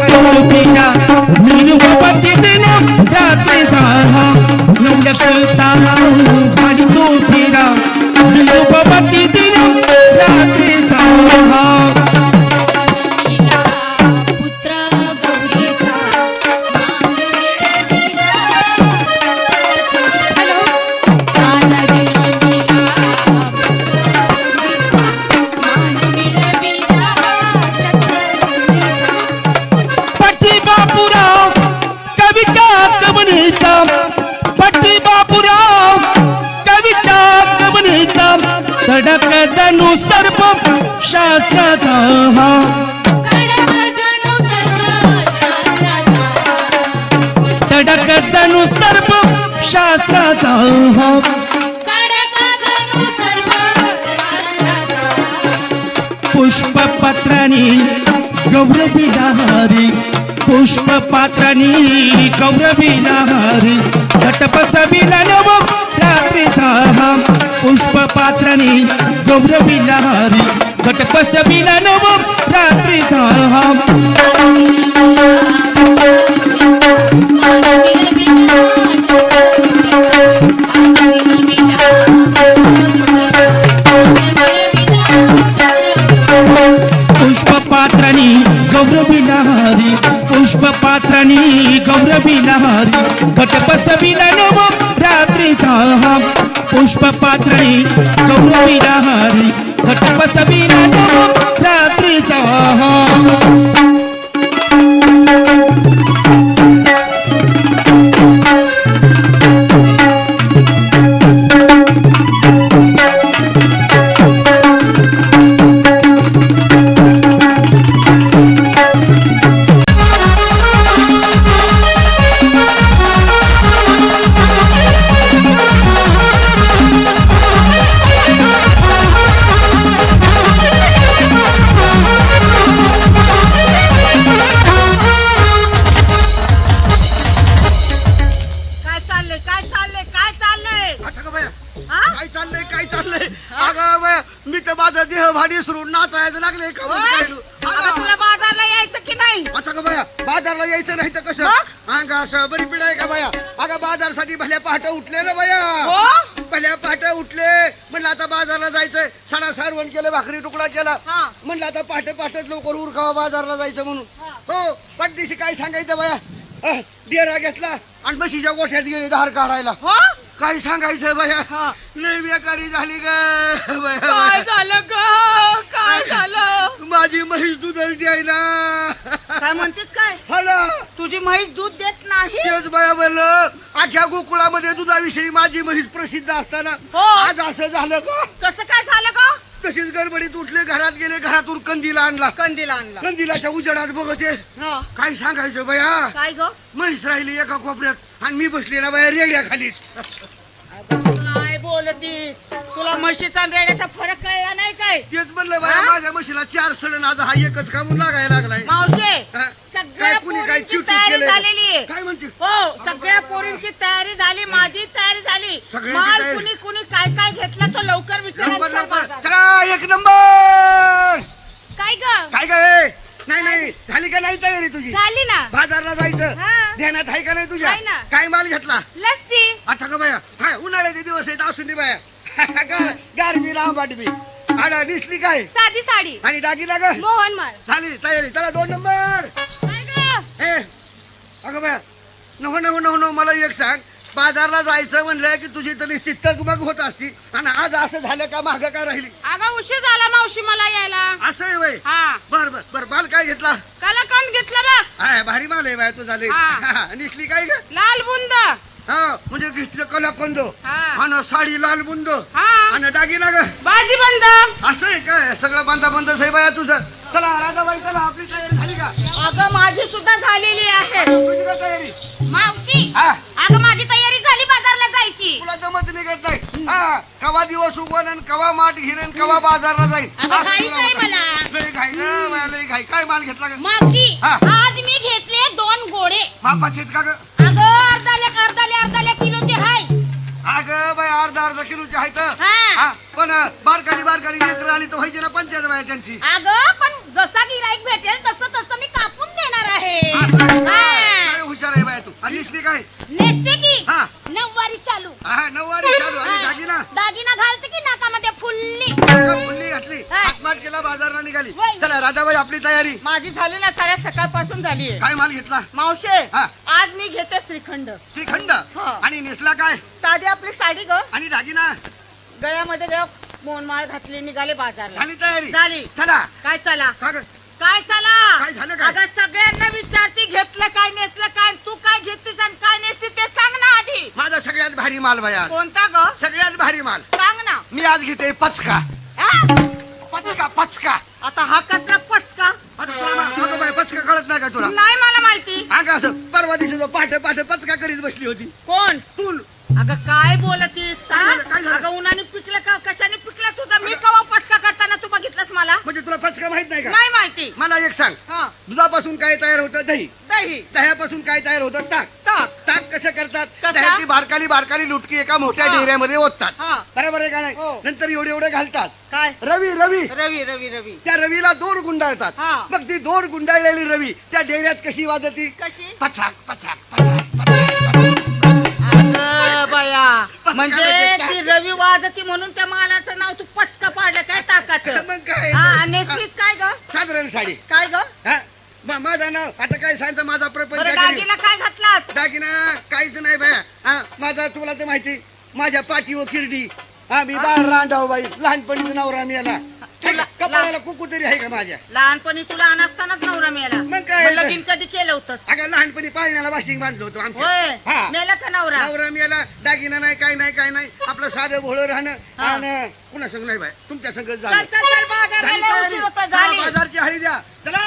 তোর বিনা सर्प शास्त्राचा हा. तडक जणू सर्प शास्त्राचा हा. पुष्पपत्रानी गौरवी लहारी पुष्पपात्रानी गौरवी लहारी घटपसविला नव रात्रीचा हा. पुष्पपात्रानी गौरवी लहारी घटपसविला नवम रात्री झाला. नाचायचं लागले का होय? आता तुला बाजारला यायचं की नाही? आता का बाया? बाजारला यायचं नाही तर कसं? मग? अंग असं बरी पिढ आहे का बाया? अगं बाजारसाठी भल्या पहाटे उठले ना बाया. हो? भल्या पहाटे उठले. म्हणलं आता बाजारला जायचंय. सणा सारवण केलं भाकरी तुकडा केला. हा. म्हणलं आता पहाटे पहाटेच लवकर उरकावा बाजारला जायचं म्हणून. हो. पटदिशी काय सांगायचं बाया? अह, डेरा घेतला आणि म्हशीच्या गोठ्यात गेले धार काढायला. हो? काय सांगायचं बाया. लय बेकारी झाली ग काय झालं ग? काय झालं? माझी म्हैस दूधच द्यायला. काय म्हणतेस काय? हा ना. तुझी म्हैस दूध देत नाही? तेच बाया म्हणलं अख्या गोकुळामध्ये दुधाविषयी माझी म्हैस प्रसिद्ध असताना. हो. आज असं झालं का? कसं काय झालं ग? तशीच गडबडीत उठले घरात गेले घरातून कंदील आणला. कंदीला आणला. कंदिलाच्या उजेडात बघते. हा. काय सांगायचं बाया? काय ग? म्हैस राहिली एका कोपऱ्यात आणि मी बसले ना बाया रेड्या खालीच. बोलतीस तुला म्हशीचा रेड्याचा फरक कळला नाही काय तेच म्हणलं बाया हा? माझ्या म्हशीला चार सडण आज हा एकच कामून लागायला लागलाय मावशे हा? सगळ्या कुणी काय पोरींची चिवचिव तयारी केलंय? झालेली आहे काय म्हणतेस हो सगळ्या पोरींची तयारी झाली माझी तयारी झाली सगळ्यांची माल तयारी. कुणी कुणी काय काय घेतलं तो लवकर विचारायला सांग. चला एक नंबर नाही नाही. झाली का नाही तयारी तुझी? झाली ना. बाजारला जायचं. हा. ध्यानात आहे का नाही तुझ्या? आहे ना. काय माल घेतला? लस्सी. आता का बाया? हाय उन्हाळ्याचे दिवस आहेत असून दे बाया. गा- गारबी राम वाटबी आडा दिसली काय? साधी साडी. आणि दागिना ग मोहन माळ. झाली तयारी. चला दोन नंबर. काय ग? ए अगं बाया नको नको नको नको मला एक सांग. बाजारला जायचं म्हणलं की तुझी तरी ती तगमग होत असती. आणि आज असं झालं का माग काय राहिली? अगं उशीर झाला मावशी मला यायला. असं आहे वय? हा. बर बर बर माल काय घेतला? कलाकंद घेतलं बघ. हाय भारी माल आहे बाया तुझा लय हा. निसली काय ग? लाल बुंद. हा म्हणजे घेतलं कलाकंद हा. आणि साडी लाल बुंद. हा. आणि दागिना ग. बाजी बंद. असं आहे काय? सगळं बांधा बंद आहे बाया तुझं. चला राधाबाई चला आपली तयारी झाली का? अगं माझी सुद्धा झालेली आहे. तुझी का तयारी. मावशी हा. अगं माझी तयारी झाली जायची तुला जमत निघत नाही. हा कवा दिवस उगवण आणि कवा माठ घेणं कवा बाजारला जाईल अगं, असं घाई तुला काय होतं. मला? लय घाई ना बाया, लय घाई. काय माल घेतला का मावशी हा. आज मी घेतले दोन घोडे. बापाचे का ग? अगं अर्धाले अर्धाले अर्धाले किलोचे हाय. अगं बाय अर्धा अर्धा किलोचे आहेत हा. हा, पण बारकाली बारकाली लेकरं आली तर व्हायची ना पंचायत बाया त्यांची. अगं पण जसा गिराईक भेटेल तसं तसं मी कापून देणार आहे. असं आहे का? हा. काय हुशार आहे बाया तू. आणि काय? नेसते की? हा. शालू हा नऊवारी चालू. आणि. दागिना? दागिना घालते की नाकामध्ये फुल्ली? फुल्ली घातली. हा. हातमाट केला बाजारला निघाली. चला राधाबाई आपली तयारी. माझी झाली ना साऱ्या सकाळपासून झाली आहे. काय माल घेतला? मावशे हा. आज मी घेते श्रीखंड. श्रीखंड? हा. आणि नेसला काय? साधी आपली साडी ग. आणि दागिना? गळ्यामध्ये ग मोनमाळ घातली निघाले बाजारला. झाली तयारी. झाली. चला. काय चला? का ग? काय चला? काय झालं काय? अगं सगळ्यांना विचारती घेतलं काय नेसलं काय तू काय घेतलीस आणि काय नेसली ते सांग भारी माल भया कोणता ग? सगळ्यात भारी माल. सांग ना. मी आज घेते पचका? पचका पचका. आता हा कसला पचका? अगं बाई पचका कळत नाही का तुला? नाही मला माहिती. अगं असं? परवा दिवशी जो पाठ पाठ पचका करीत बसली होती. कोण? तू अगं काय बोलतीस काय झालं? काय झालं? अगं उन्हाने पिकलं का? कशाने पिकलं तुझं? मी कवा पचका करताना तू बघितलंस मला? म्हणजे तुला पचका माहीत नाही का? नाही माहिती. मला एक सांग. हा. दुधापासून काय तयार होतं? दही. दही. दह्यापासून काय तयार होतं? ताक. ताक. कसं करतात? कसं? दह्याची बारकाली बारकाली लुटकी एका मोठ्या हा. डेऱ्यामध्ये ओततात. हा. बरोबर आहे का नाही? हो. नंतर एवढे एवढे घालतात. काय? रवी रवी. रवी रवी रवी. त्या रवीला दोर गुंडाळतात. हा. मग ती दोर गुंडाळलेली रवी त्या डेऱ्यात कशी वाजती? कशी? पछाक पछाक पछाक पछाक अगं बया म्हणजे? ती रवी वाजती म्हणून त्या मालाचं नाव तू पचका पाडलं काय ताकाचं? मग काय? हा नेसलीस काय ग? साधारण साडी. काय ग? हा? मा- माझं नाव आता काय सांगतं माझा प्रपंच बरं करील. दागिना काय घातलास? दागिना काहीच नाही बाया. हा माझा तुला तर माहिती माझ्या पाठीवर किरडी. हा मी बाळ रांडाव बाई लहानपणीच नवरा मिळाला तुला- कपाळाला कुकू तरी आहे का माझ्या? लहानपणी तुला अनासतानाच नवरा मिळाला. मग काय? मग लगीन कधी केलं होतंस? अगं लहानपणी पाळण्याला वाशिंग बांधलं होतं आमच्या. हा. मेला का नवरा? नवरा मिळाला दागिना नाही काय नाही काय नाही. आपलं साधं भोळं राहणं हा. आणि कुणा संग नाही बाय तुमच्या संग चल झालं. चल चल बाजाराला झाली लय तयारी? उशीर होतोय, हा, झाली. बाजारची हळी द्या. चला.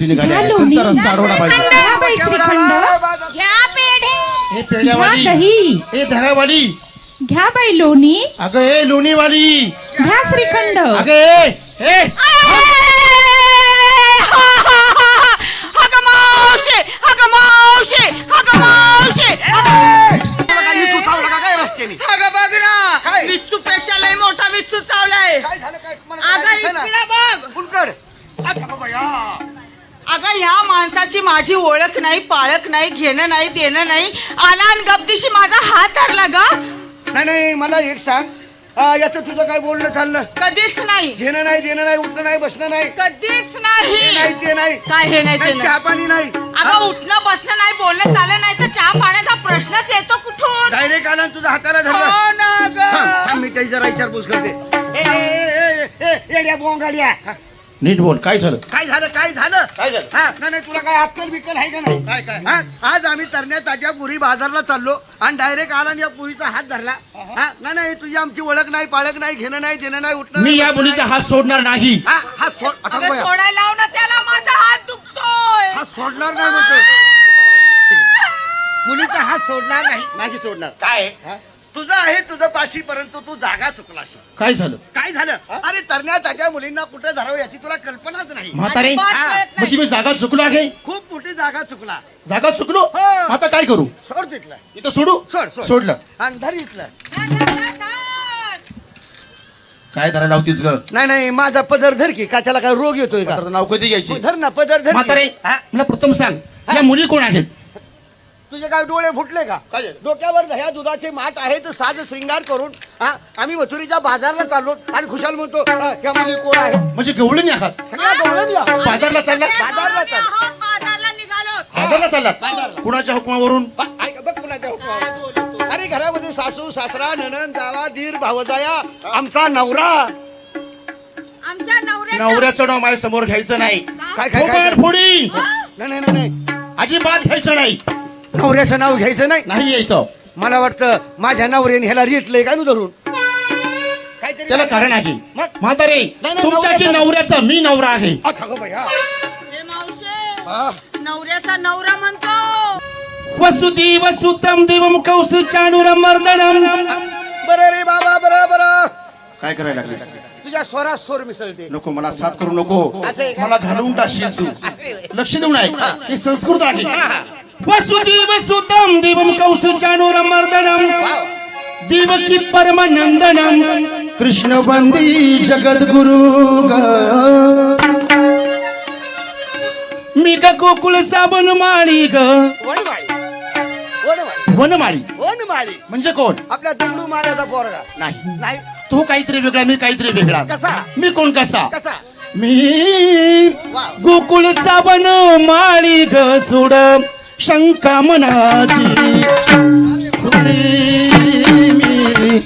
बाजारसाठी निघाले घ्या. लोणी. रस्ता पाहिजे. बाई श्रीखंड घ्या पेढे. हे घ्या पेढ्यावाली दही. हे धगावाली घ्या बाई लोणी. अगं हे लोणीवाली. घ्या श्रीखंड. अगं हे हे. अगं अगं अगं काय अगं पेक्षा लय मोठा विस्तू चावलाय. काय झालं काय? तुम्हाला अगं काय दिसेना? इकडे बघ. फुलकड अच्छा बया अगं ह्या माणसाची माझी ओळख नाही पाळख नाही घेणं नाही देणं नाही. आला आणि गपदिशी माझा हात धरला ग. नाही नाही मला एक सांग. आ, याचं तुझं काय बोलणं चाललं? कधीच नाही. घेणं नाही देणं नाही उठणं नाही बसणं नाही. कधीच हे नाही नाही ते नाही. काय हे नाही ते नाही, नाही. चहा पाणी नाही. अगं उठणं बसणं नाही बोलणं चाललं नाही तर चहा पाण्याचा प्रश्नच येतो कुठून? डायरेक्ट आला आणि तुझ्या हाताला धरलं. हो ना थांब, ग. मी त्याची जरा विचारपूस करते. ए, ए, ए, ए, ए, येड्या बोंगाड्या. हा, नीट बोल काय झालं? काय झालं काय झालं? काय झालं? हा नाही नाही, तुला काय अक्कल बिक्कल आहे का नाही? काय, काय? हा, आज आम्ही तरण्या ताज्या पुरी बाजारला चाललो आणि डायरेक्ट आला आणि या पुरीचा हात धरला. हा नाही नाही तुझी आमची ओळख नाही पाळख नाही घेणं नाही देणं नाही उठणं मी नाही, या मुलीचा हात सोडणार नाही. हा हात सोड आता अगं बघूया. सोडायला लाव ना त्याला माझा हात दुखतोय. हात सोडणार नाही म्हणतो मुलीचा हात सोडणार नाही. नाही सोडणार. काय? तुझं आहे तुझं पाशी परंतु तू जागा चुकलाशी. काय झालं? काय झालं? अरे तरण्या ताज्या मुलींना कुठे धरावं याची तुला कल्पनाच नाही. म्हातारे. म्हणजे मी जागा चुकलो आहे? खूप मोठी जागा चुकला. जागा चुकलो? हो. आता काय करू? सोड तिथलं. इथं सोडू? सोड सोड. सोडलं. आणि धर इथलं. काय धरायला होतीस ग? नाही नाही माझा पदर धर की का त्याला काय रोग येतोय का? नाव कधी घ्यायची? धर ना पदर धर म्हातारे. हा? मला प्रथम सांग या मुली कोण आहेत? तुझे काय डोळे फुटले का? काय झालं? डोक्यावर दह्या दुधाचे माठ आहेत साज श्रृंगार करून हा आम्ही मथुरीच्या बाजारला चाललो आणि खुशाल म्हणतो हा, या मुली कोण आहे? म्हणजे गवळणी आहात? सगळ्या डोळ्यात या बाजारला चालला? बाजारला चाल आहोत, बाजारला निघालो. बाजारला चालला. कुणाच्या हुकमावरून? हा, ऐक, बघ कुणाच्या हुकमावर. अरे घरामध्ये सासू सासरा ननन जावा दीर भावजाया आमचा नवरा. आमच्या नवऱ्याच्या नवऱ्याचं नाव माझ्यासमोर घ्यायचं नाही. काय काय काय फोबाड फोडी नाही नाही नाही, नाही. अजिबात घ्यायचं नाही. नवऱ्याचं नाव घ्यायचं नाही. नाही यायचं मला वाटतं माझ्या नवऱ्याने ह्याला रेटलंय काय नु धरून? काहीतरी त्याला कारण आहे. मग? म्हातारे नाही, नाही, तुमच्याशी नवऱ्याचं- नवऱ्याचा मी नवरा आहे. हा. हे मावशे हा. नवऱ्याचा नवरा म्हणतो. वसुदी वसुतम देवम कौस्तु मर्दनम. बरं रे बाबा बरं बरं. काय करायला लागलीस? तुझ्या स्वरात स्वर मिसळते. नको मला साथ करू नको. असं आहे का? मला घालवून टाकशील तू लक्ष देऊन ऐक. हे. संस्कृत आहे. वसुदी वसुतम देवम कौस्तु चाणूर मर्दनम देवकी परमानंदनम कृष्ण बंदी जगद्गुरु मी ग गोकुळचा बनमाळी ग। वनमाळी। वनमाळी। म्हणजे कोण? आपल्या दुमडू माण्याचा पोरगा। नाही। नाही। तो काहीतरी वेगळा मी काहीतरी वेगळा। कसा? मी कोण कसा? कसा? मी गोकुळचा बन माळी ग सोड शंका मनाची. मी